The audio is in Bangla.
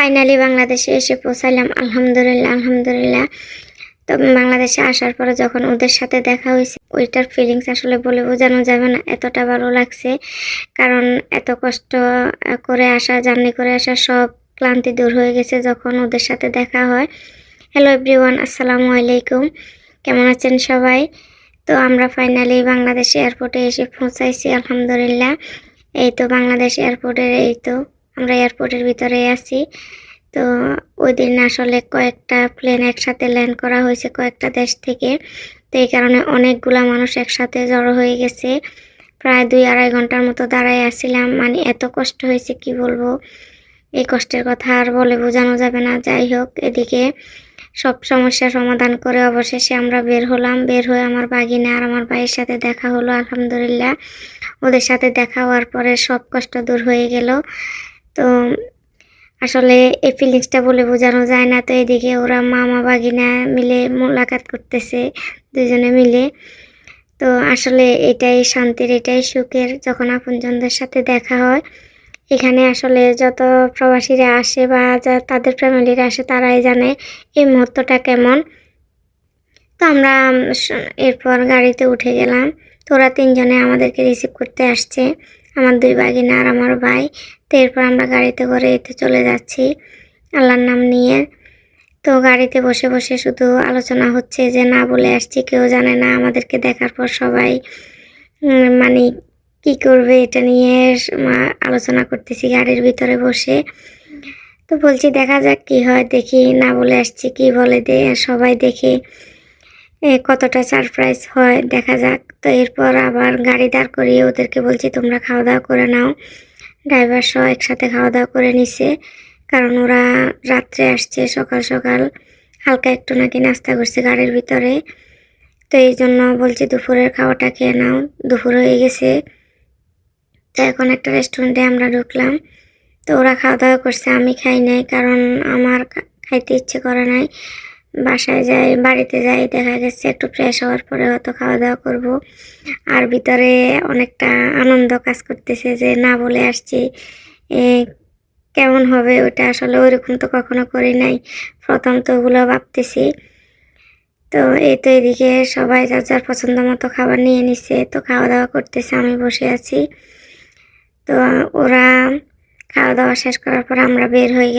ফাইনালি বাংলাদেশে এসে পৌঁছালাম আলহামদুলিল্লাহ আলহামদুলিল্লাহ। তো বাংলাদেশে আসার পরে যখন ওদের সাথে দেখা হয়েছে, ওইটার ফিলিংস আসলে বলে বোঝানো যাবে না, এতটা ভালো লাগছে। কারণ এত কষ্ট করে আসা জার্নি করে আসা, সব ক্লান্তি দূর হয়ে গেছে যখন ওদের সাথে দেখা হয়। হ্যালো এভরিওয়ান আসসালামু আলাইকুম। কেমন আছেন সবাই? তো আমরা ফাইনালি বাংলাদেশ এয়ারপোর্টে এসে পৌঁছাইছি, আলহামদুলিল্লাহ। এই তো বাংলাদেশ এয়ারপোর্টের এই তো। আমরা এয়ারপোর্টের ভিতরে আছি। তো ওই দিন আসলে কয়েকটা প্লেন একসাথে ল্যান্ড করা হয়েছে কয়েকটা দেশ থেকে। তো এই কারণে অনেকগুলা মানুষ একসাথে জড়ো হয়ে গেছে। প্রায় দুই আড়াই ঘণ্টার মতো দাঁড়ায় আসছিলাম মানে এত কষ্ট হয়েছে, কি বলব? এই কষ্টের কথা আর বলে বোঝানো যাবে না। যাই হোক, এদিকে সব সমস্যা সমাধান করে অবশেষে আমরা বের হলাম। বের হয়ে আমার বাগিনা আর আমার ভাইয়ের সাথে দেখা হলো, আলহামদুলিল্লাহ। ওদের সাথে দেখা হওয়ার পরে সব কষ্ট দূর হয়ে গেল। তো আসলে এই ফিলিংসটা বলে বোঝানো যায় না। তো এদিকে ওরা মামা বাগিনা মিলে মোলাকাত করতেছে দুজনে মিলে। তো আসলে এটাই শান্তির, এটাই সুখের যখন আপনজনদের সাথে দেখা হয়। এখানে আসলে যত প্রবাসীরা আসে বা তাদের ফ্যামিলিরা আসে তারাই জানে এই মুহূর্তটা কেমন। তো আমরা এরপর গাড়িতে উঠে গেলাম। তো ওরা তিনজনে আমাদেরকে রিসিভ করতে আসছে। আমার দুই বাগিনা আর আমার ভাই। তো এরপর আমরা গাড়িতে করে এতে চলে যাচ্ছি, আল্লাহর নাম নিয়ে। তো গাড়িতে বসে বসে শুধু আলোচনা হচ্ছে যে, না বলে আসছি, কেউ জানে না, আমাদেরকে দেখার পর সবাই মানে কি করবে এটা নিয়ে আলোচনা করতেছি গাড়ির ভিতরে বসে। তো বলছি, দেখা যাক কি হয়, দেখি না বলে আসছি, কি বলে দে, সবাই দেখে কতটা সারপ্রাইজ হয়, দেখা যাক। তো এরপর আবার গাড়ি দাঁড় করিয়ে ওদেরকে বলছি, তোমরা খাওয়া দাওয়া করে নাও। ড্রাইভার সহ একসাথে খাওয়া দাওয়া করে নিছে, কারণ ওরা রাত্রে আসছে, সকাল সকাল হালকা একটু নাকি নাস্তা করছে গাড়ির ভিতরে। তো এই জন্য বলছি দুপুরের খাওয়াটা খেয়ে নাও, দুপুর হয়ে গেছে। তো এখন একটা রেস্টুরেন্টে আমরা ঢুকলাম। তো ওরা খাওয়া দাওয়া করছে, আমি খাই নাই, কারণ আমার খাইতে ইচ্ছে করে নাই। বাসায় যাই, বাড়িতে যাই, দেখা গেছে একটু ফ্রেশ হওয়ার পরে হয়তো খাওয়া দাওয়া করব। আর ভিতরে অনেকটা আনন্দ কাজ করতেছে যে না বলে আসছি। কেমন হবে ওটা আসলে ওইরকম তো কখনো করি নাই। প্রথম তো ওগুলো ভাবতেছি। তো এই তো এদিকে সবাই যার যার পছন্দ মতো খাবার নিয়ে নিছে, তো খাওয়া দাওয়া করতেছে, আমি বসে আছি। তো ওরা খাওয়া দাওয়া শেষ করার পর আমরা বের হয়ে